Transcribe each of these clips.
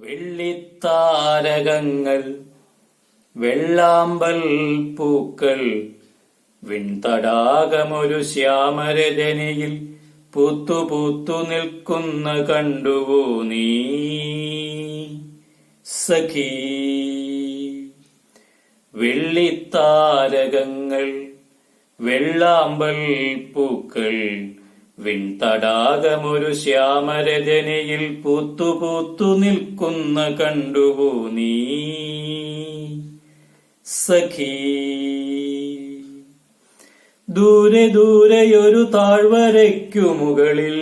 വെള്ളിത്താരകങ്ങൾ വെള്ളാമ്പൽ പൂക്കൾ വിൺതടാകമൊരു ശ്യാമരജനിയിൽ പൂത്തു പൂത്തു നിൽക്കുന്ന കണ്ടുവോ നീ? സഖീ വെള്ളിത്താരകങ്ങൾ വെള്ളാമ്പൽ പൂക്കൾ വിൺതടാകമൊരു ശ്യാമരജനയിൽ പൂത്തുപൂത്തു പൂത്തു നിൽക്കുന്ന കണ്ടുപോ നീ? സഖീ. ദൂരെ ദൂരെയൊരു താഴ്വരയ്ക്കു മുകളിൽ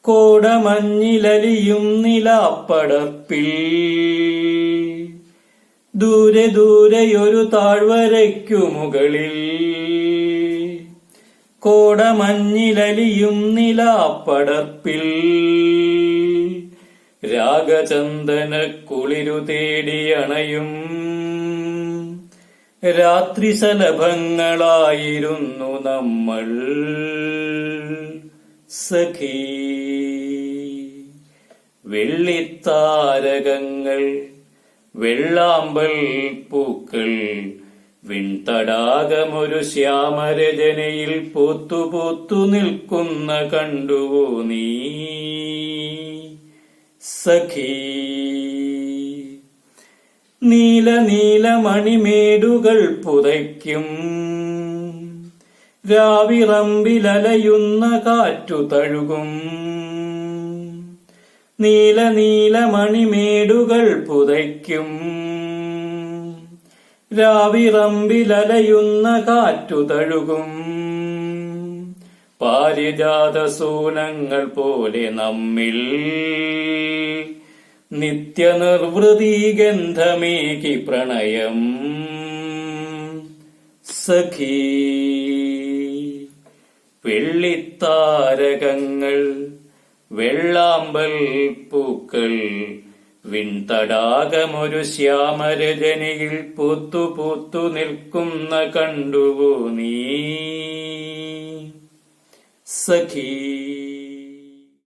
കോടമഞ്ഞിലലിയും നിലാപ്പടർപ്പിൽ ദൂരെ ദൂരെയൊരു താഴ്വരയ്ക്കു മുകളിൽ കോടമഞ്ഞിലലിയും നിലാപ്പടർപ്പിൽ. രാഗചന്ദന കുളിരു തേടിയണയും രാത്രി സലഭങ്ങളായിരുന്നു നമ്മൾ. സഖീ. വെള്ളിത്താരകങ്ങൾ വെള്ളാമ്പൽ പൂക്കൾ വിൺതടാകമൊരു ശ്യാമരചനയിൽ പൂത്തു പൂത്തു നിൽക്കുന്ന കണ്ടുവോ നീ? സഖീ. നീല നീല മണിമേടുകൾ പുതയ്ക്കും. രാവിറമ്പിലലയുന്ന കാറ്റു തഴുകും. നീല നീല മണിമേടുകൾ പുതയ്ക്കും. രാവിറമ്പിലലയുന്ന കാറ്റു തഴുകും പാരിജാതസൂനങ്ങൾ പോലെ നമ്മിൽ നിത്യനിർവൃതി ഗന്ധമേകി പ്രണയം. സഖീ വെള്ളിത്താരകങ്ങൾ വെള്ളാമ്പൽ പൂക്കൾ വിൺതടാകമൊരു ശ്യാമരജനിയിൽ പൂത്തു പൂത്തു നിൽക്കുന്ന കണ്ടുവോ നീ? സഖീ